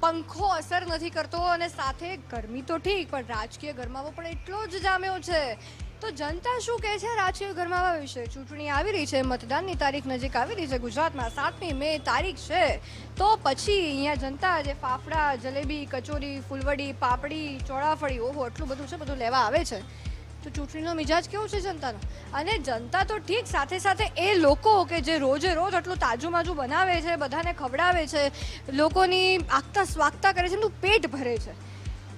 પંખો અસર નથી કરતો અને સાથે ગરમી તો ઠીક, પણ રાજકીય ગરમાવો પણ એટલો જ જામ્યો છે. તો જનતા શું કહે છે રાજકીય ગરમાવા વિશે? ચૂંટણી આવી રહી છે, મતદાનની તારીખ નજીક આવી રહી છે, ગુજરાતમાં સાતમી મે તારીખ છે. તો પછી અહીંયા જનતા જે ફાફડા, જલેબી, કચોરી, ફૂલવડી, પાપડી, ચોળાફળી, ઓહો, એટલું બધું છે, બધું લેવા આવે છે. તો ચૂંટણીનો મિજાજ કેવો છે જનતાનો? અને જનતા તો ઠીક, સાથે સાથે એ લોકો કે જે રોજે રોજ આટલું તાજું માજું બનાવે છે, બધાને ખવડાવે છે, લોકોની આગતા સ્વાગતા કરે છે, એમનું પેટ ભરે છે.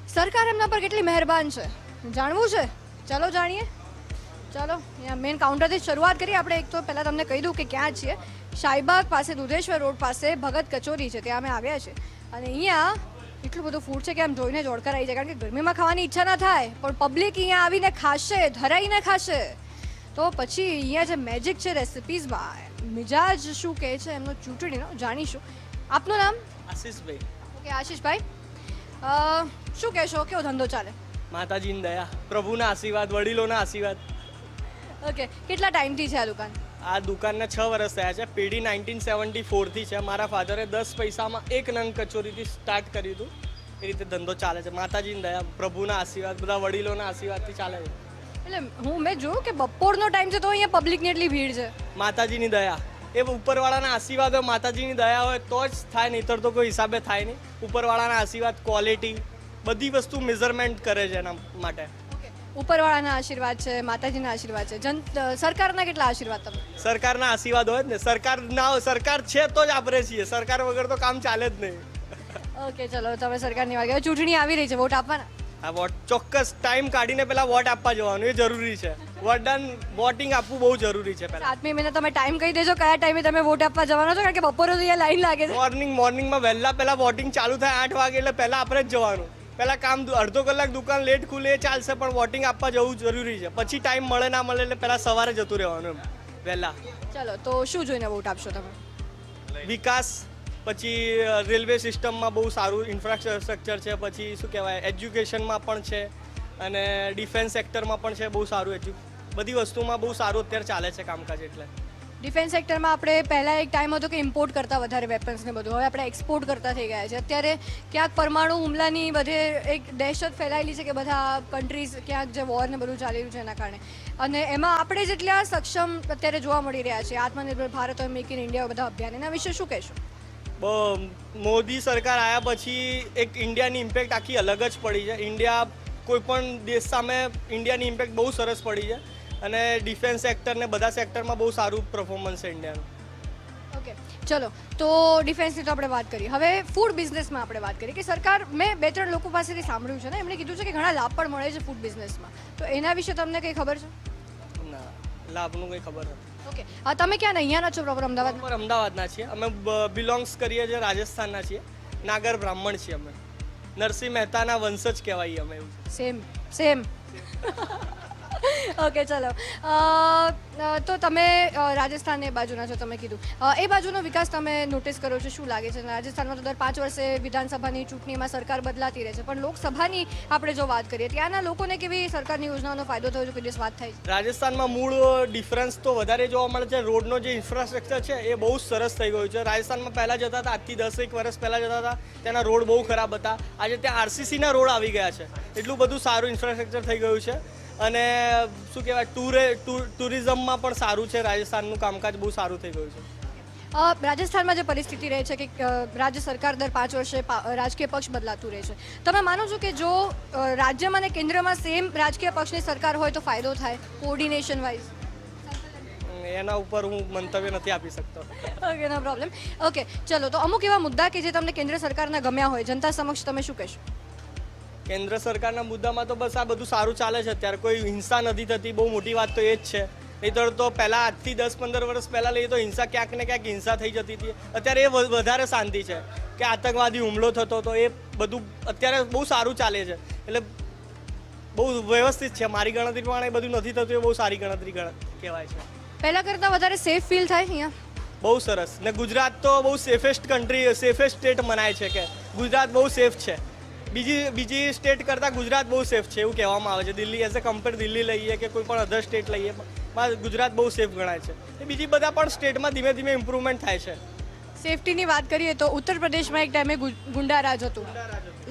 સરકાર એમના પર કેટલી મહેરબાન છે? જાણવું છે? ચાલો જાણીએ. ચાલો, અહીંયા મેઇન કાઉન્ટરથી શરૂઆત કરીએ. આપણે એક તો પહેલાં તમને કહી દઉં કે ક્યાં છીએ. શાહીબાગ પાસે, દુધેશ્વર રોડ પાસે ભગત કચોરી છે, ત્યાં અમે આવ્યા છે અને અહીંયા એટલું બધું ફૂડ છે કે આમ જોઈને જ આવી જાય. કારણ કે ગરમીમાં ખાવાની ઈચ્છા ના થાય પણ પબ્લિક અહીંયા આવીને ખાશે ધરાઈને ખાશે. તો પછી અહીંયા જે મેજિક છે રેસિપીઝમાં મિજાજ શું કહે છે એમનો ચૂંટણીનો જાણીશું. આપનું નામ? આશીષભાઈ. ઓકે આશીષભાઈ. શું કહેશો? કેવો ધંધો ચાલે? માતાજીની દયા પ્રભુના આશીર્વાદ વડીલોના આશીર્વાદ. ઓકે કેટલા ટાઈમથી છે આ દુકાન? આ દુકાનના છ વર્ષ થયા છે. પેઢી નાઇન્ટીન સેવન્ટી ફોરથી છે. મારા ફાધરે દસ પૈસામાં એક નંગ કચોરીથી સ્ટાર્ટ કર્યું હતું. એ રીતે ધંધો ચાલે છે. માતાજીની દયા પ્રભુના આશીર્વાદ બધા વડીલોના આશીર્વાદથી ચાલે છે. એટલે હું મેં જોયું કે બપોરનો ટાઈમ છે તો અહીંયા પબ્લિકની એટલી ભીડ છે. માતાજીની દયા. એ ઉપરવાળાના આશીર્વાદ હોય માતાજીની દયા હોય તો જ થાય નહીંતર તો કોઈ હિસાબે થાય નહીં. ઉપરવાળાના આશીર્વાદ ક્વોલિટી બધી વસ્તુ મેઝરમેન્ટ કરે છે એના માટે. ઉપરવાળાના આશીર્વાદ છે માતાજીના આશીર્વાદ છે. જન સરકારના કેટલા આશીર્વાદ તમને? સરકારના આશીર્વાદ હોય જ ને. સરકાર ના હોય સરકાર છે તો જ આપણે છીએ. સરકાર વગર તો કામ ચાલે જ નહીં. ઓકે ચલો તમે સરકારની વાત કરી ચૂંટણી આવી રહી છે. વોટ આપવાના? આ વોટ ચોક્કસ ટાઈમ કાઢીને પહેલા વોટ આપવા જવાનું. એ જરૂરી છે. વોટદાન વોટિંગ આપવું બહુ જરૂરી છે પહેલા સાતમી મહિને તમે ટાઈમ કહી દેજો કયા ટાઈમે તમે વોટ આપવા જવાનો છો કારણ કે બપોરે તો અહીંયા લાઈન લાગે છે. મોર્નિંગ મોર્નિંગમાં વહેલા પહેલા વોટિંગ ચાલુ થાય આઠ વાગે એટલે પહેલા આપણે જ જવાનું. પહેલા કામ અડધો કલાક દુકાન લેટ ખુલે એ ચાલશે પણ વોટિંગ આપવા જવું જરૂરી છે. પછી ટાઈમ મળે ના મળે એટલે પહેલાં સવારે જતું રહેવાનું એમ. વહેલા. ચલો તો શું જોઈને વોટ આપશો તમે? વિકાસ પછી રેલવે સિસ્ટમમાં બહુ સારું ઇન્ફ્રાસ્ટ્રક્ચર છે પછી શું કહેવાય એજ્યુકેશનમાં પણ છે અને ડિફેન્સ સેક્ટરમાં પણ છે બહુ સારું એજ્યુ બધી વસ્તુમાં બહુ સારું અત્યારે ચાલે છે કામકાજ એટલે. ડિફેન્સ સેક્ટરમાં આપણે પહેલાં એક ટાઈમ હતો કે ઇમ્પોર્ટ કરતા વધારે વેપન્સને બધું. હવે આપણે એક્સપોર્ટ કરતા થઈ ગયા છે. અત્યારે ક્યાંક પરમાણુ હુમલાની બધે એક દહેશત ફેલાયેલી છે કે બધા કન્ટ્રીઝ ક્યાંક જે વોરને બધું ચાલી રહ્યું છે એના કારણે. અને એમાં આપણે જેટલા સક્ષમ અત્યારે જોવા મળી રહ્યા છે આત્મનિર્ભર ભારત હોય મેક ઇન ઇન્ડિયા બધા અભિયાન, એના વિશે શું કહેશો? મોદી સરકાર આવ્યા પછી એક ઇન્ડિયાની ઇમ્પેક્ટ આખી અલગ જ પડી છે. ઇન્ડિયા કોઈ પણ દેશ સામે ઇન્ડિયાની ઇમ્પેક્ટ બહુ સરસ પડી છે. અને ડિફેન્સ સેક્ટર ને બધા સેક્ટરમાં બહુ સારું પરફોર્મન્સ છે ઇન્ડિયાનું ઓકે ચલો તો ડિફેન્સની તો આપણે વાત કરી. હવે ફૂડ બિઝનેસમાં આપણે વાત કરી કે સરકાર મેં બે ત્રણ લોકો પાસેથી સાંભળ્યું છે ને એમણે કીધું છે કે ઘણા લાભ પણ મળે છે ફૂડ બિઝનેસમાં તો એના વિશે તમને કંઈ ખબર છે? ના લાભનું કંઈ ખબર નથી. ઓકે આ તમે ક્યાં અહીંયાના છો પ્રોપર અમદાવાદ અમદાવાદના છીએ. અમે બિલોંગ્સ કરીએ છીએ રાજસ્થાનના છીએ. નાગર બ્રાહ્મણ છીએ અમે. નરસિંહ મહેતાના વંશજ કહેવાય અમે એવું સેમ સેમ ઓકે ચલો. તો તમે રાજસ્થાનની બાજુના છો, તમે કીધું. એ બાજુનો વિકાસ તમે નોટિસ કરો છો, શું લાગે છે? રાજસ્થાનમાં તો દર પાંચ વર્ષે વિધાનસભાની ચૂંટણીમાં સરકાર બદલાતી રહે છે. પણ લોકસભાની આપણે જો વાત કરીએ, ત્યાંના લોકોને કેવી સરકારની યોજનાઓનો ફાયદો થયો છે? કોઈ વાત થાય છે? રાજસ્થાનમાં મૂળ ડિફરન્સ તો વધારે જોવા મળે છે. રોડનો જે ઇન્ફ્રાસ્ટ્રક્ચર છે, એ બહુ સરસ થઈ ગયું છે. રાજસ્થાનમાં પહેલાં જતા હતા, આજથી એક વર્ષ પહેલાં જતા હતા. તેના રોડ બહુ ખરાબ હતા. આજે ત્યાં આરસીસીના રોડ આવી ગયા છે. એટલું બધું સારું ઇન્ફ્રાસ્ટ્રક્ચર થઈ ગયું છે. અને શું કહેવાય ટુરે ટુરિઝમમાં પણ સારું છે. રાજસ્થાનનું કામકાજ બહુ સારું થઈ ગયું છે. રાજસ્થાનમાં જે પરિસ્થિતિ રહે છે કે રાજ્ય સરકાર દર પાંચ વર્ષે રાજકીય પક્ષ બદલાતું રહે છે. તમે માનો છો કે જો રાજ્યમાં અને કેન્દ્રમાં સેમ રાજકીય પક્ષની સરકાર હોય તો ફાયદો થાય કોર્ડિનેશન વાઇઝ એના ઉપર હું મંતવ્ય નથી આપી શકતો. ઓકે નો પ્રોબ્લેમ ઓકે ચલો તો અમુક એવા મુદ્દા કે જે તમને કેન્દ્ર સરકારના ગમ્યા હોય જનતા સમક્ષ તમે શું કહેશો? કેન્દ્ર સરકારના મુદ્દામાં તો બસ આ બધું સારું ચાલે છે અત્યારે. કોઈ હિંસા નથી થતી બહુ મોટી વાત તો એ જ છે. નહીંતર તો પહેલાં આજથી દસ પંદર વર્ષ પહેલાં લઈએ તો હિંસા ક્યાંક ને ક્યાંક હિંસા થઈ જતી હતી. અત્યારે એ વધારે શાંતિ છે કે આતંકવાદી હુમલો થતો તો એ બધું અત્યારે બહુ સારું ચાલે છે. એટલે બહુ વ્યવસ્થિત છે મારી ગણતરી પ્રમાણે એ બધું નથી થતું એ બહુ સારી ગણતરી ગણ- કહેવાય છે. પહેલાં કરતાં વધારે સેફ ફીલ થાય અહીંયા? બહુ સરસ. ને ગુજરાત તો બહુ સેફેસ્ટ કન્ટ્રી સેફેસ્ટ સ્ટેટ મનાય છે કે. ગુજરાત બહુ સેફ છે. બીજી બીજી સ્ટેટ કરતાં ગુજરાત બહુ સેફ છે એવું કહેવામાં આવે છે. Delhi as a compare Delhi લઈએ કે કોઈ પણ અધર સ્ટેટ લઈએ પણ ગુજરાત બહુ સેફ ગણાય છે. એ બીજી બધા પણ સ્ટેટમાં ધીમે ધીમે ઇમ્પ્રુવમેન્ટ થાય છે. સેફટીની વાત કરીએ તો ઉત્તર પ્રદેશમાં એક ટાઈમે ગુંડારાજ હતું.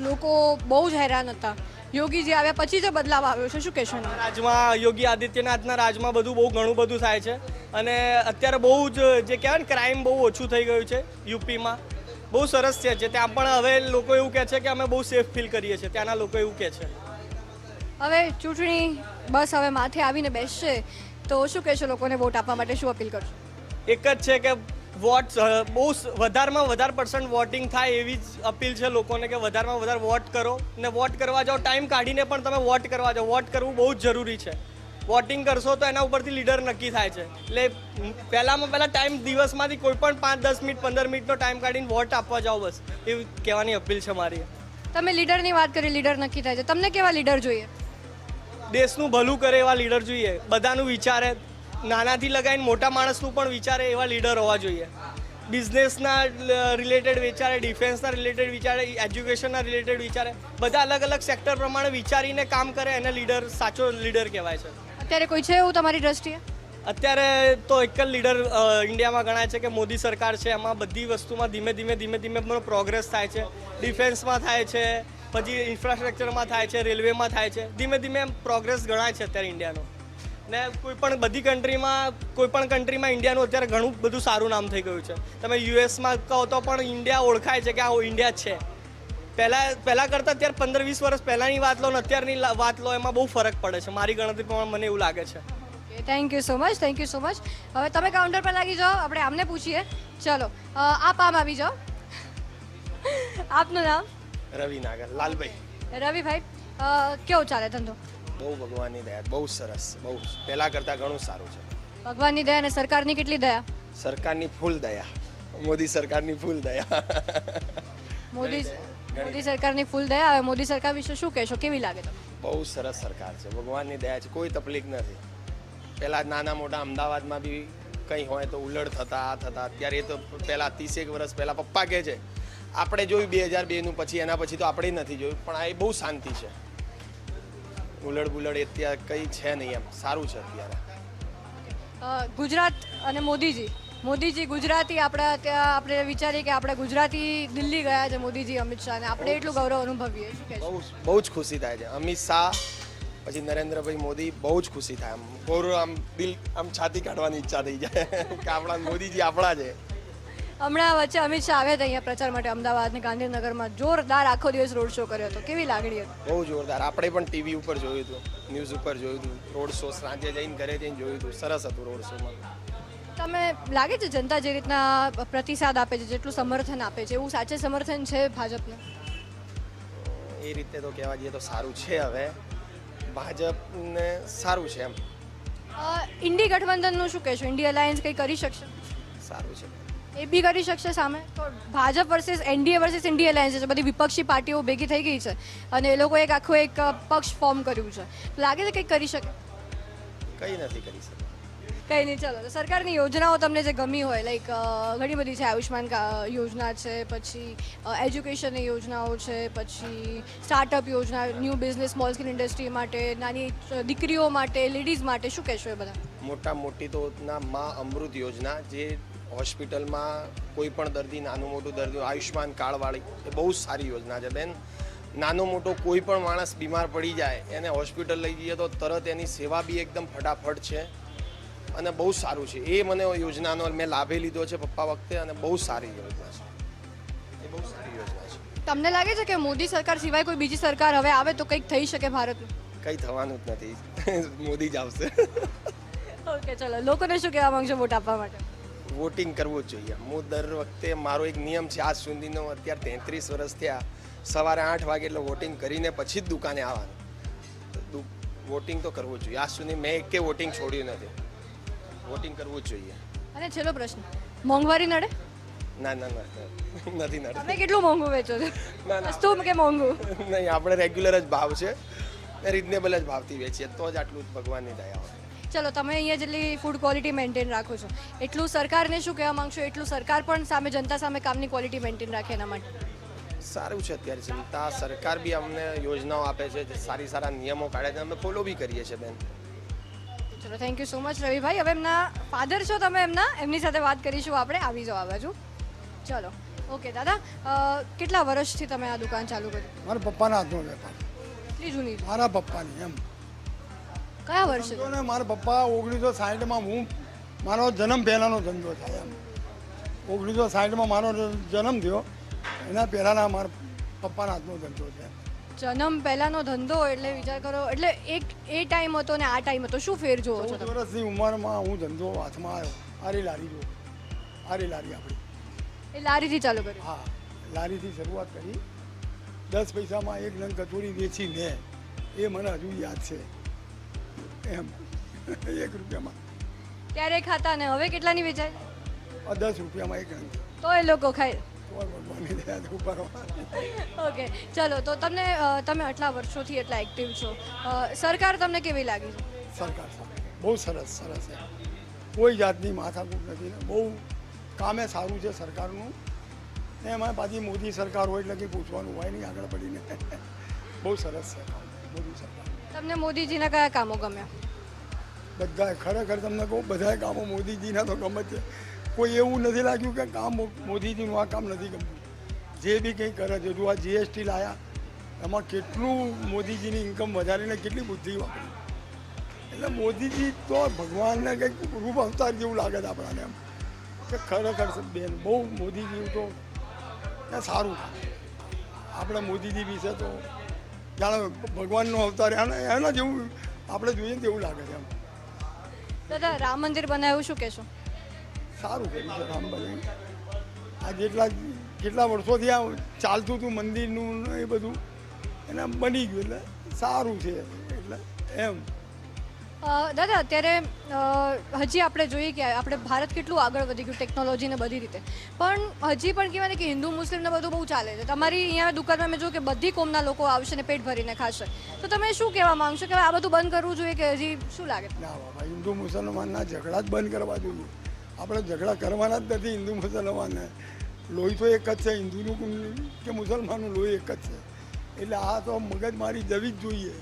લોકો બહુ જ હેરાન હતા. યોગીજી આવ્યા પછી જે બદલાવ આવ્યો છે. શું કહેશો રાજમાં યોગી આદિત્યનાથના રાજમાં બધું બહુ ઘણું બધું થાય છે. અને અત્યારે બહુ જ જે કહેવાય ને ક્રાઇમ બહુ ઓછું થઈ ગયું છે યુપીમાં બહુ સરસ છે. જે ત્યાં પણ હવે લોકો એવું કહે છે કે અમે બહુ સેફ ફીલ કરીએ છીએ. ત્યાંના લોકો એવું કહે છે. હવે ચૂંટણી બસ હવે માથે આવીને બેસશે. તો શું કહેશો લોકોને વોટ આપવા માટે શું અપીલ કરશો? એક જ છે કે વોટ બહુ વધારેમાં વધારે પર્સન્ટ વોટિંગ થાય એવી જ અપીલ છે લોકોને કે વધારમાં વધારે વોટ કરો. ને વોટ કરવા જાઓ ટાઈમ કાઢીને પણ તમે વોટ કરવા જાઓ. વોટ કરવું બહુ જ જરૂરી છે. વોટિંગ કરશો તો એના ઉપરથી લીડર નક્કી થાય છે. એટલે પહેલામાં પહેલાં ટાઈમ દિવસમાંથી કોઈ પણ પાંચ દસ મિનિટ પંદર મિનિટનો ટાઈમ કાઢીને વોટ આપવા જાઓ બસ. એ કહેવાની અપીલ છે મારી. તમે લીડરની વાત કરી લીડર નક્કી થાય છે. તમને કેવા લીડર જોઈએ? દેશનું ભલું કરે એવા લીડર જોઈએ. બધાનું વિચારે. નાનાથી લગાવીને મોટા માણસનું પણ વિચારે એવા લીડર હોવા જોઈએ. બિઝનેસના રિલેટેડ વિચારે ડિફેન્સના રિલેટેડ વિચારે એજ્યુકેશનના રિલેટેડ વિચારે. બધા અલગ અલગ સેક્ટર પ્રમાણે વિચારીને કામ કરે એને લીડર સાચો લીડર કહેવાય છે. અત્યારે કોઈ છે એવું તમારી દ્રષ્ટિએ? અત્યારે તો એક જ લીડર ઇન્ડિયામાં ગણાય છે કે મોદી સરકાર છે. એમાં બધી વસ્તુમાં ધીમે ધીમે ધીમે ધીમે પ્રોગ્રેસ થાય છે. ડિફેન્સમાં થાય છે, પછી ઇન્ફ્રાસ્ટ્રક્ચરમાં થાય છે રેલવેમાં થાય છે. ધીમે ધીમે પ્રોગ્રેસ ગણાય છે અત્યારે ઇન્ડિયાનો. ને કોઈ પણ બધી કન્ટ્રીમાં કોઈ પણ કન્ટ્રીમાં ઇન્ડિયાનું અત્યારે ઘણું બધું સારું નામ થઈ ગયું છે. તમે યુએસમાં કહો તો પણ ઇન્ડિયા ઓળખાય છે કે આ ઇન્ડિયા છે. પહેલાં પહેલાં કરતાં અત્યારે પંદર વીસ વર્ષ પહેલાંની વાત લો ને અત્યારની વાત લો એમાં બહુ ફરક પડે છે. મારી ગણતરી પ્રમાણે મને એવું લાગે છે. Thank you so much thank you so much હવે તમે કાઉન્ટર પર લાગી જાઓ આપણે આમને પૂછીએ. ચલો આપ આમ આવી જાઓ. આપનું નામ? રવિ નાગર લાલભાઈ. રવિભાઈ કેવો ચાલે ધંધો? બહુ ભગવાનની દયા બહુ સરસ બહુ પહેલા કરતાં ઘણું સારું છે. ભગવાનની દયા અને સરકારની કેટલી દયા? સરકારની ફૂલ દયા મોદી સરકારની ફૂલ દયા. મોદી મોદી સરકારની ફૂલ દયા હવે મોદી સરકાર વિશે શું કહેશો? કેવી લાગે તમને? બહુ સરસ સરકાર છે. ભગવાનની દયા છે. કોઈ તકલીફ નથી. પહેલાં નાના મોટા અમદાવાદમાં બી કંઈ હોય તો ઉલડ થતા આ થતા. અત્યારે એ તો પહેલાં ત્રીસેક વર્ષ પહેલાં પપ્પા કહે છે આપણે જોયું બે હજાર બેનું પછી એના પછી તો આપણે નથી જોયું. પણ આ એ બહુ શાંતિ છે. ઉલડ બુલડ એ ત્યાં કંઈ છે નહીં એમ. સારું છે અત્યારે. ગુજરાત અને મોદીજી. મોદીજી ગુજરાતી આપણા ત્યાં આપણે વિચારીએ કે આપણે ગુજરાતી દિલ્હી ગયા છે મોદીજી અમિત શાહ અને આપણે એટલું ગૌરવ અનુભવીએ શું બહુ જ- બહુ જ ખુશી થાય છે. અમિત શાહ પછી નરેન્દ્રભાઈ મોદી બહુ જ ખુશી થાય. આમ ગૌરવ આમ દિલ આમ છાતી કાઢવાની ઈચ્છા થઈ જાય. કે આપણા મોદીજી આપણા છે. હમણાં વચ્ચે અમિત શાહ આવ્યા હતા અહીંયા પ્રચાર માટે અમદાવાદ ગાંધીનગરમાં. જોરદાર આખો દિવસ રોડ શો કર્યો હતો. કેવી લાગણી હતી? બહુ જોરદાર. આપણે પણ ટીવી ઉપર જોયું હતું ન્યૂઝ ઉપર જોયું હતું. રોડ શો સાંજે જઈને ઘરે જઈને જોયું હતું. સરસ હતું રોડ શોમાં. તમે લાગે છે જનતા જે રીતના પ્રતિસાદ આપે છે જેટલું સમર્થન આપે છે એવું સાચે સમર્થન છે ભાજપને? એ રીતે તો કહેવા જઈએ તો સારું છે હવે. ભાજપને સારું છે એમ. ઇન્ડી ગઠબંધનનું શું કહેશો? ઇન્ડી અલાયન્સ કંઈ કરી શકશે? સારું છે. એ બી કરી શકશે સામે? તો Bhajap versus NDA versus INDI alliance છે બધી વિપક્ષી પાર્ટીઓ ભેગી થઈ ગઈ છે અને એ લોકો એક આખું એક પક્ષ ફોર્મ કર્યું છે. લાગે છે કંઈક કરી શકે? કંઈ નથી કરી શકતા. કંઈ નહીં, ચાલો. સરકારની યોજનાઓ તમને જે ગમી હોય લાઈક ઘણી બધી છે. આયુષ્માન યોજના છે, પછી એજ્યુકેશનની યોજનાઓ છે, પછી સ્ટાર્ટઅપ યોજના new business small scale industry માટે, નાની દીકરીઓ માટે લેડીઝ માટે, શું કહેશો એ બધા? મોટા મોટી તો ના, માં અમૃત યોજના, જે હોસ્પિટલમાં કોઈ પણ દર્દી નાનું મોટું દર્દી આયુષ્માન કાર્ડવાળી, એ બહુ સારી યોજના છે. બેન નાનો મોટો કોઈ પણ માણસ બીમાર પડી જાય, એને હોસ્પિટલ લઈ જઈએ તો તરત એની સેવા બી એકદમ ફટાફટ છે. અને બહુ સારું છે. એ મને યોજનાનો મેં લાભે લીધો છે પપ્પા વખતે અને બહુ સારી યોજના છે. એ બહુ સારી યોજના છે. તમને લાગે છે કે મોદી સરકાર સિવાય કોઈ બીજી સરકાર હવે આવે તો કંઈક થઈ શકે ભારતનું? કંઈ થવાનું જ નથી. મોદી જ આવશે. ઓકે ચલો. લોકોને શું કહેવા માંગશો વોટ આપવા માટે? વોટિંગ કરવું જ જોઈએ. હું દર વખતે મારો એક નિયમ છે. આજ સુધીનો અત્યારે તેત્રીસ વર્ષ થયા. સવારે આઠ વાગે એટલે વોટિંગ કરીને પછી જ દુકાને આવવાનું. વોટિંગ તો કરવું જોઈએ. આજ સુધી મેં એકે વોટિંગ છોડ્યું નથી. વોટિંગ કરવું જ જોઈએ. અને છેલ્લો પ્રશ્ન મોંઘવારી નડે? ના ના ના નથી નથી તમે કેટલું મોંઘું વેચો છો? ના, ના. સસ્તું કે મોંઘું? નહીં આપણે રેગ્યુલર જ ભાવ છે. રિઝનેબલ જ ભાવથી વેચીએ તો જ આટલું ભગવાનની દયા હોય. ચલો તમે અહીંયા જેટલી ફૂડ ક્વોલિટી મેન્ટેન રાખો છો એટલું સરકારને શું કહેવા માંગશો? એટલું સરકાર પણ સામે જનતા સામે કામની ક્વોલિટી મેન્ટેન રાખે એના માટે. સારું છે અત્યારે જનતા. સરકાર બી અમને યોજનાઓ આપે છે સારી સારા નિયમો કાઢે છે. અમે ફોલો બી કરીએ છીએ બેન. ચલો થેન્ક યુ સો મચ રવિભાઈ. હવે એમના ફાધર છો તમે એમના? એમની સાથે વાત કરીશું આપણે. આવી જાઓ આ બાજુ. ચલો ઓકે દાદા. કેટલા વર્ષથી તમે આ દુકાન ચાલુ કરી મારા પપ્પાના હાથનો વેપાર. કેટલી જૂની મારા પપ્પાની એમ. કયા વર્ષે? ને મારા પપ્પા ઓગણીસો સાઠમાં હું મારો જન્મ પહેલાંનો ધંધો થાય એમ. ઓગણીસો સાઠમાં મારો જન્મ થયો એના પહેલાંના મારા પપ્પાના હાથનો ધંધો છે. જન્મ પહેલાનો ધંધો એટલે વિચાર કરો એટલે એક એ ટાઈમ હતો ને આ ટાઈમ હતો શું ફેર જોવો છો તમે? વર્ષની ઉંમરમાં હું ધંધો હાથમાં આવ્યો આરી લારી જો આરી લારી આપણી. એ લારીથી ચાલુ કર્યું? હા લારીથી શરૂઆત કરી દસ પૈસામાં એક નંગ કચોરી વેચી મેં એ મને હજુ યાદ છે એમ એક રૂપિયામાં. ત્યારે ખાતા ને હવે કેટલાની વેચાય? આ દસ રૂપિયામાં એક નંગ. તો એ લોકો ખાય ઓકે ચલો તો તમને તમે આટલા વર્ષોથી એટલા એક્ટિવ છો. સરકાર તમને કેવી લાગી? છે. સરકાર બહુ સરસ સરસ છે. કોઈ જાતની માથાકૂટ નથી ને. બહુ કામે સારું છે સરકારનું. ને એમાં પાછી મોદી સરકાર હોય એટલે કંઈ પૂછવાનું હોય નહીં આગળ પડીને. બહુ સરસ છે. મોદી સરકાર. તમને મોદીજીના કયા કામો ગમ્યા? બધા ખરેખર તમને કહું બધા કામો મોદીજીના તો ગમે છે કોઈ એવું નથી લાગ્યું કે કામ મોદીજીનું આ કામ નથી ગમતું જે બી કંઈ કરે છે, જો આ જીએસટી લાયા, એમાં કેટલું મોદીજીની ઇન્કમ વધારીને કેટલી બુદ્ધિ વાપરી. એટલે મોદીજી તો ભગવાનને કંઈક રૂપ અવતાર જેવું લાગે છે આપણાને એમ. કે ખરેખર બેન, બહુ મોદીજી તો સારું આપણે મોદીજી વિશે તો જાણે ભગવાનનો અવતાર એના એના જેવું આપણે જોઈએ તેવું લાગે છે એમ. દાદા, રામ મંદિર બનાવ્યું શું કહેશો? સારું કર્યું છે રામભાઈ આ જેટલા કેટલા વર્ષોથી આ ચાલતું હતું મંદિરનું ને એ બધું એને બની ગયું એટલે સારું છે એટલે એમ. દાદા અત્યારે હજી આપણે જોઈએ કે આપણે ભારત કેટલું આગળ વધી ગયું ટેકનોલોજીને બધી રીતે. પણ હજી પણ કહેવાય કે હિન્દુ મુસ્લિમને બધું બહુ ચાલે છે. તમારી અહીંયા દુકાનમાં મેં જોયું કે બધી કોમના લોકો આવશે ને પેટ ભરીને ખાશે. તો તમે શું કહેવા માંગશો? કે આ બધું બંધ કરવું જોઈએ કે હજી શું લાગે? ના બાબા હિન્દુ મુસલમાનના ઝઘડા જ બંધ કરવા જોઈએ. આપણે ઝઘડા કરવાના જ નથી હિન્દુ મુસલમાનને. લોહી તો એક જ છે, હિન્દુનું કે મુસલમાનનું લોહી એક જ છે. એટલે આ તો મગજમારી જવી જ જોઈએ.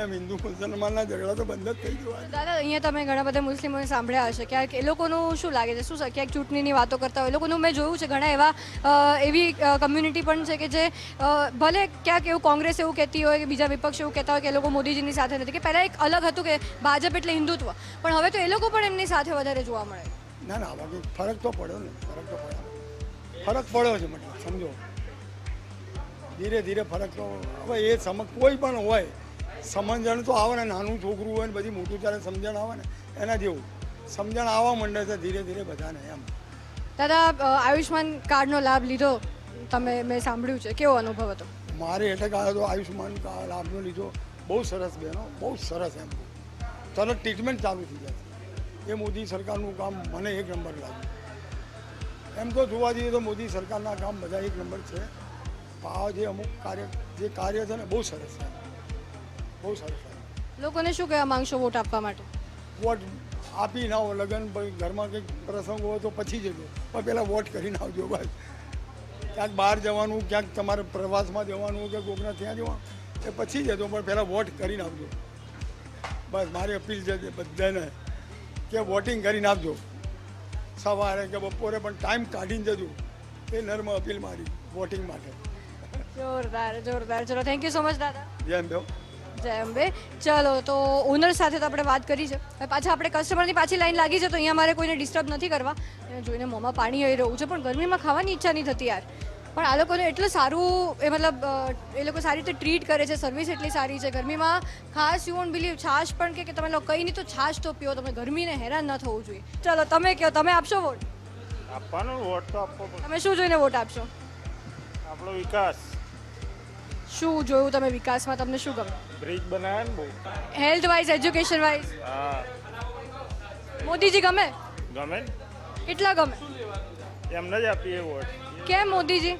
એમ હિન્દુ મુસલમાનના ઝઘડા તો બંધ જ થઈ જવા દાદા, અહીંયા તમે ઘણા બધા મુસ્લિમોને સાંભળ્યા હશે. ક્યાંક એ લોકોનું શું લાગે છે? શું છે ક્યાંક ચૂંટણીની વાતો કરતા હોય. એ લોકોનું મેં જોયું છે ઘણા એવા એવી કમ્યુનિટી પણ છે કે જે ભલે ક્યાંક એવું કોંગ્રેસ એવું કહેતી હોય કે બીજા વિપક્ષ એવું કહેતા હોય કે એ લોકો મોદીજીની સાથે નથી, કે પહેલાં એક અલગ હતું કે ભાજપ એટલે હિન્દુત્વ. પણ હવે તો એ લોકો પણ એમની સાથે વધારે જોવા મળે ના ના બાકી ફરક તો પડ્યો ને ફરક તો પડ્યો. ફરક પડ્યો છે મતલબ સમજો. ધીરે ધીરે ફરક તો હવે એ સમ કોઈ પણ હોય સમજણ તો આવે ને નાનું છોકરું હોય ને બધી મોટું ત્યારે સમજણ આવે ને એના જેવું. સમજણ આવવા માંડે છે ધીરે ધીરે બધાને એમ. દાદા આયુષ્માન કાર્ડનો લાભ લીધો તમે મેં સાંભળ્યું છે કેવો અનુભવ હતો? મારે એટલે આવ્યો તો આયુષ્માન લાભનો લીધો બહુ સરસ બહેનો બહુ સરસ એમ. તરત ટ્રીટમેન્ટ ચાલુ થઈ જાય એ મોદી સરકારનું કામ મને એક નંબર લાગ્યું. એમ તો જોવા જઈએ તો મોદી સરકારના કામ બધા એક નંબર છે. આ જે અમુક કાર્ય જે કાર્ય છે ને બહુ સરસ છે. બહુ સરસ છે. લોકોને શું કહેવા માંગશો વોટ આપવા માટે? વોટ આપી ના હો લગ્ન ઘરમાં કંઈક પ્રસંગ હોય તો પછી જજો પણ પહેલાં વોટ કરીને આવજો બસ. ક્યાંક બહાર જવાનું ક્યાંક તમારે પ્રવાસમાં જવાનું કે કોકના ત્યાં જવાનું એ પછી જજો પણ પહેલાં વોટ કરીને આવજો. બસ મારી અપીલ છે બધાને કે વોટિંગ કરીને આપજો સવારે કે બપોરે પણ ટાઈમ કાઢીને જજો. એ નર્મ અપીલ મારી વોટિંગ માટે. જોરદાર જોરદાર. ચલો થેન્ક યુ સો મચ દાદા. જય અંબે. જય અંબે. ચલો તો ઓનર સાથે તો આપણે વાત કરી છે. પાછા આપણે કસ્ટમરની પાછી લાઈન લાગી છે તો અહીંયા મારે કોઈને ડિસ્ટર્બ નથી કરવા. જોઈને મોંમાં પાણી આવી રહ્યું છે પણ ગરમીમાં ખાવાની ઈચ્છા નહીં થતી યાર. પણ આ લોકોને એટલું સારું એ મતલબ એ લોકો સારી રીતે ટ્રીટ કરે છે સર્વિસ એટલી સારી છે. ગરમીમાં ખાસ યુ વોન્ટ બિલીવ છાશ પણ કે કે તમે લોકો કંઈ નહીં તો છાશ તો પીઓ. તમે ગરમીને હેરાન ન થવું જોઈએ. ચલો તમે કહો તમે આપશો વોટ આપવાનો વોટ તો આપવો તમે શું જોઈને વોટ આપશો? આપણો વિકાસ. શું જોયું તમે વિકાસમાં? તમને શું ગમે? બ્રિજ બનાવ્યા ને બહુ. હેલ્થ વાઇઝ એજ્યુકેશન વાઇઝ હા. મોદીજી ગમે? ગમે કેટલા ગમે? એમને જ આપીએ વોટ કેમ મોદીજી?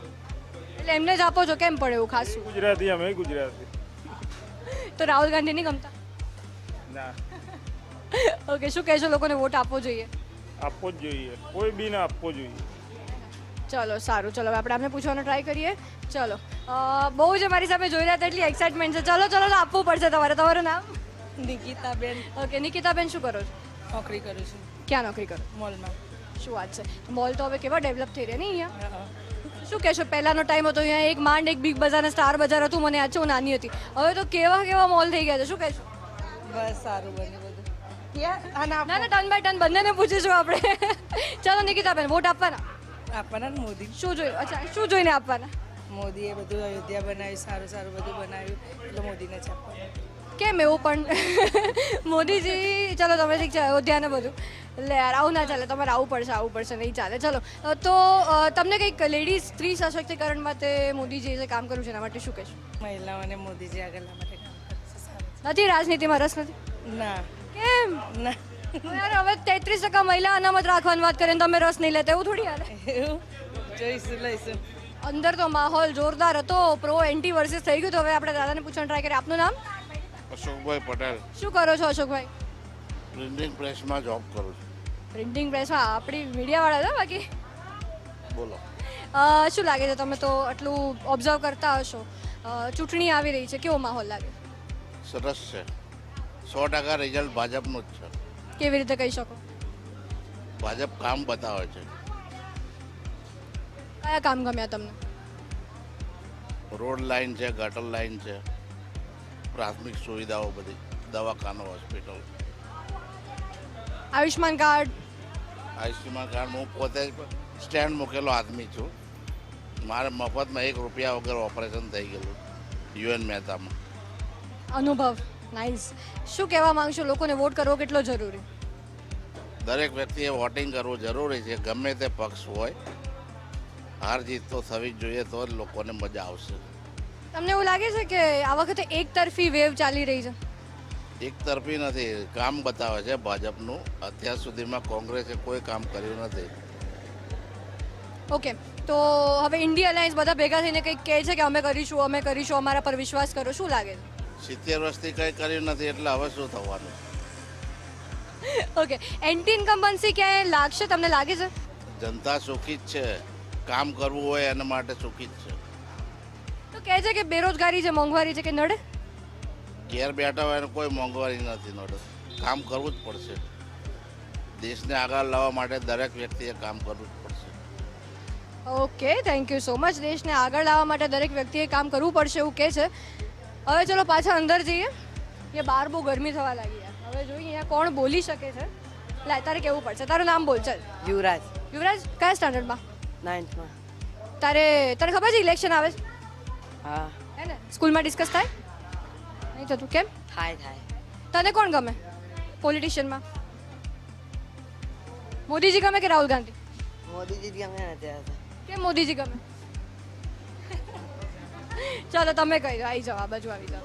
એટલે એમને જ આપો છો કેમ પડે એવું ખાસ? ગુજરાતી અમે ગુજરાતી. તો રાહુલ ગાંધી નહીં ગમતા? ના. ઓકે શું કહેશો લોકોને વોટ આપવો જોઈએ? આપવો જ જોઈએ. કોઈ બી ના આપવો જોઈએ. ચલો સારું. ચલો આપણે આપણે આમને પૂછવાનો ટ્રાય કરીએ. ચલો. બહુ જ અમારી સામે જોઈ રહ્યા હતા એટલી એક્સાઇટમેન્ટ છે. ચલો ચલો આપવું પડશે તમારે. તમારું નામ? નિકિતાબેન. ઓકે નિકિતાબેન શું કરો છો? નોકરી કરું છું. ક્યાં નોકરી કરો? મોલમાં. શું વાત છે? મોલ તો હવે કેવા ડેવલપ થઈ રહ્યા નહીં અહીંયા? શું કહેશો પહેલાનો ટાઈમ હતો અહીંયા એક માંડ એક બિગ બજાર અને સ્ટાર બજાર હતું મને હું નાની હતી. હવે તો કેવા કેવા મોલ થઈ ગયા છે શું કહેશો? બસ સારું બન્યું બધું. ના ના ટન બાય ટન બંનેને પૂછીશું આપણે. ચાલો નિકિતાબેન વોટ આપવાના? આપવાના મોદી? શું જોઈ અચ્છા શું જોઈને આપવાના? મોદીએ બધું અયોધ્યા બનાવ્યું સારું સારું બધું બનાવ્યું. એટલે મોદીને જ આપવાના. કેમ એવું પણ? મોદીજી ચલો તમે ઠીક છે અયોધ્યાને બધું. એટલે યાર આવું ના ચાલે તમારે આવવું પડશે આવવું પડશે નહીં ચાલે. ચલો તો તમને કંઈક લેડીઝ સ્ત્રી સશક્તિકરણ માટે મોદીજીએ જે કામ કર્યું છે એના માટે શું કહેશો? મહિલાઓને મોદીજી આગળ માટે કામ નથી રાજનીતિમાં રસ નથી? ના. કેમ? ના. યાર હવે તેત્રીસ ટકા મહિલા અનામત રાખવાની વાત કરીને તમે રસ નહીં લેતા એવું થોડી યાર. જોઈશું લઈશું. અંદર તો માહોલ જોરદાર હતો પ્રો એન્ટી વર્સિસ થઈ ગયું તો હવે આપણે દાદાને પૂછવાનું ટ્રાય કરીએ. આપનું નામ? અશોકભાઈ પટેલ. શું કરો છો અશોકભાઈ? પ્રિન્ટિંગ પ્રેસમાં જોબ કરું છું. પ્રિન્ટિંગ પ્રેસમાં આપણી મીડિયાવાળા હતા બાકી? બોલો. શું લાગે છે તમે તો આટલું ઓબ્ઝર્વ કરતા હશો? ચૂંટણી આવી રહી છે. કેવો માહોલ લાગે? સરસ છે. સો ટકા રિઝલ્ટ ભાજપનું જ છે. કેવી રીતે કહી શકો? ભાજપ કામ બતાવે છે. કયા કામ ગમ્યા તમને? રોડ લાઇન છે ગટર લાઇન છે. પ્રાથમિક સુવિધાઓ બધી દવાખાનું hospital. Ayushman card? Ayushyaman card હું પોતે સ્ટેન્ડ મૂકેલો આદમી છું. મારે મફતમાં એક રૂપિયા વગર ઓપરેશન થઈ ગયેલું યુએન મહેતામાં. અનુભવ નાઇસ શું કહેવા માંગશો? લોકોને વોટ કરવો કેટલો જરૂરી? દરેક વ્યક્તિએ વોટિંગ કરવું જરૂરી છે ગમે તે પક્ષ હોય. હાર જીત તો થવી જ જોઈએ તો જ લોકોને મજા આવશે. તમને એવું લાગે છે કે આ વખતે એક તરફી વેવ ચાલી રહી છે? એક તરફી નથી કામ બતાવે છે ભાજપનું. અત્યાર સુધીમાં કોંગ્રેસે કોઈ કામ કર્યું નથી. ઓકે તો હવે ઇન્ડિયા અલાયન્સ બધા ભેગા થઈને કંઈક કહે છે કે અમે કરીશું અમે કરીશું અમારા પર વિશ્વાસ કરો શું લાગે છે? સિત્તેર વર્ષથી કંઈ કર્યું નથી એટલે હવે શું થવાનું? ઓકે એન્ટી ઇન્કમ્બન્સી ક્યાંય લાગશે તમને લાગે છે? જનતા સુખી જ છે. કામ કરવું હોય એના માટે સુખી જ છે. કહે છે કે બેરોજગારી છે મોંઘવારી છે કે નડે? ઘેર બેઠા હોય એને કોઈ મોંઘવારી નથી નડે. કામ કરવું જ પડશે. દેશને આગળ લાવવા માટે દરેક વ્યક્તિએ કામ કરવું જ પડશે. Okay thank you so much દેશને આગળ લાવવા માટે દરેક વ્યક્તિએ કામ કરવું પડશે એવું કહે છે. હવે ચલો પાછા અંદર જઈએ. અહીંયા બહાર બહુ ગરમી થવા લાગી હવે જોઈએ અહીંયા કોણ બોલી શકે છે. એટલે તારે કેવું પડશે? તારું નામ બોલ ચાલ. યુવરાજ. યુવરાજ કયા સ્ટાન્ડર્ડમાં નાઇન્થમાં તારે તને ખબર છે ઇલેક્શન આવે? છે હા. હે ને? સ્કૂલમાં ડિસ્કસ થાય? નહીં થતું કેમ? થાય થાય. તને કોણ ગમે પોલિટિશિયનમાં મોદીજી ગમે કે રાહુલ ગાંધી? મોદીજી ગમે ને અત્યારે કેમ મોદીજી ગમે? ચાલો તમે કહી દો. આવી જાઓ આ બાજુ આવી જાઓ.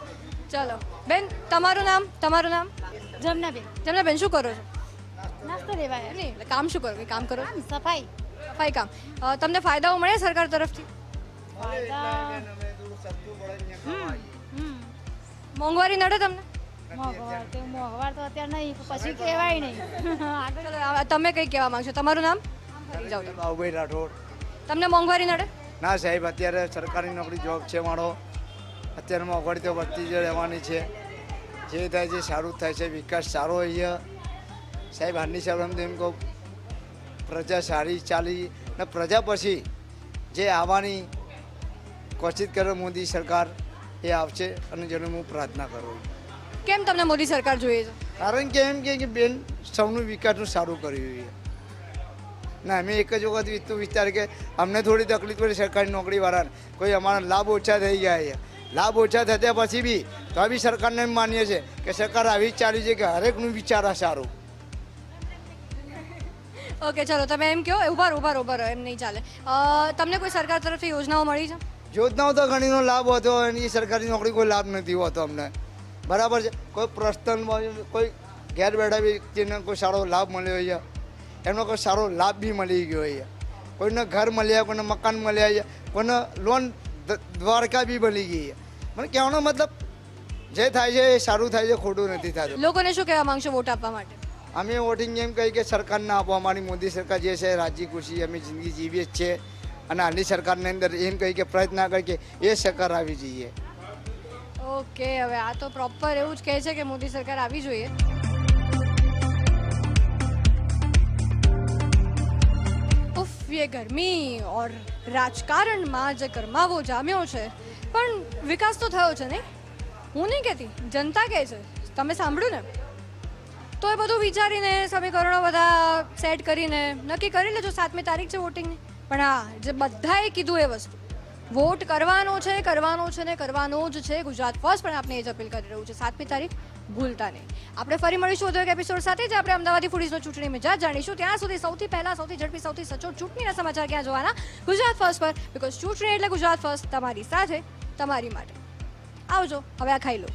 ચાલો. બેન તમારું નામ? તમારું નામ? જમનાબેન. જમનાબેન શું કરો છો? નાસ્તો લેવા આવ્યા. નહીં કામ શું કરો? કામ કરો? સફાઈ. સફાઈ કામ. તમને ફાયદાઓ મળે સરકાર તરફથી? હમ. મોંઘવારી નડે તમને? મોંઘવાર તો અત્યારે નહીં પછી કહેવાય નહીં. તમે કંઈ કહેવા માંગશો? તમારું નામ. બાબુભાઈ રાઠોડ. તમને મોંઘવારી નડે? ના સાહેબ અત્યારે સરકારી નોકરી જોબ છે મારો. અત્યારે મોંઘવારી તો વધતી જ રહેવાની છે. જે થાય છે સારું થાય છે વિકાસ સારો અહીંયા સાહેબ હાલની સાહેબ એમ કહું પ્રજા સારી ચાલી ને પ્રજા પછી જે આવવાની કોશિશ કરે મોદી સરકાર એ આવશે અને જેને હું પ્રાર્થના કરું છું. કેમ તમને મોદી સરકાર જોઈએ છે? કારણ કે એમ કે બેન સૌનું વિકાસનું સારું કર્યું છે. ના અમે એક જ વખત વિતું વિચાર કે અમને થોડી તકલીફ પડી સરકારી નોકરીવાળાને. કોઈ અમારા લાભ ઓછા થઈ ગયા છે. લાભ ઓછા થતા પછી બી તો બી સરકારને એમ માનીએ છીએ કે સરકાર આવી જ ચાલી છે કે હરેકનું વિચાર સારું. ઓકે ચલો તમે એમ કહો ઊભા ઊભા ઊભા એમ નહીં ચાલે. તમને કોઈ સરકાર તરફથી યોજનાઓ મળી છે? યોજનાઓ તો ઘણીનો લાભ હતો એની સરકારી નોકરી કોઈ લાભ નથી હોતો અમને. બરાબર છે? કોઈ પ્રશ્ન કોઈ ઘેર બેઠા વ્યક્તિને કોઈ સારો લાભ મળ્યો છે? એમનો કોઈ સારો લાભ બી મળી ગયો છે. કોઈને ઘર મળ્યા કોઈને મકાન મળ્યા છે કોઈને લોન દ્વારકા બી મળી ગઈ છે. મને કહેવાનો મતલબ જે થાય છે એ સારું થાય છે ખોટું નથી થતું. લોકોને શું કહેવા માંગશો વોટ આપવા માટે? અમે વોટિંગ એમ કહી કે સરકારને આપો અમારી મોદી સરકાર જે છે રાજી ખુશી અમે જિંદગી જીવીએ જ છે અને હાલની સરકારની અંદર એમ કહી કે પ્રયત્ન કરી કે એ સરકાર આવી જઈએ. ઓકે, હવે આ તો પ્રોપર એવું જ કહે છે કે મોદી સરકાર આવી જોઈએ. વીએ ગરમી ઓર રાજકારણમાં જે ગરમાવો જામ્યો છે. પણ વિકાસ તો થયો છે નહીં? હું નહીં કહેતી, જનતા કહે છે. તમે સાંભળ્યું ને? તો એ બધું વિચારીને સમીકરણો બધા સેટ કરીને નક્કી કરી લેજો સાતમી તારીખ છે વોટિંગની પણ હા જે બધાએ કીધું એ વસ્તુ. વોટ કરવાનો છે કરવાનો છે ને કરવાનો જ છે. ગુજરાત ફર્સ્ટ પણ આપણે એ જ અપીલ કરી રહ્યું છે. સાતમી તારીખ ભૂલતા નહીં. આપણે ફરી મળીશું વધુ એક એપિસોડ સાથે, જ આપણે અમદાવાદી ફૂડીઝનો ચૂંટણી મિજાજ જાણીશું. ત્યાં સુધી સૌથી પહેલા, સૌથી ઝડપી, સૌથી સચોટ ચૂંટણીના સમાચાર ક્યાં જોવાના? ગુજરાત ફર્સ્ટ પર બિકોઝ ચૂંટણી એટલે ગુજરાત ફર્સ્ટ તમારી સાથે, તમારી માટે. આવજો, હવે આ ખાઈ લો.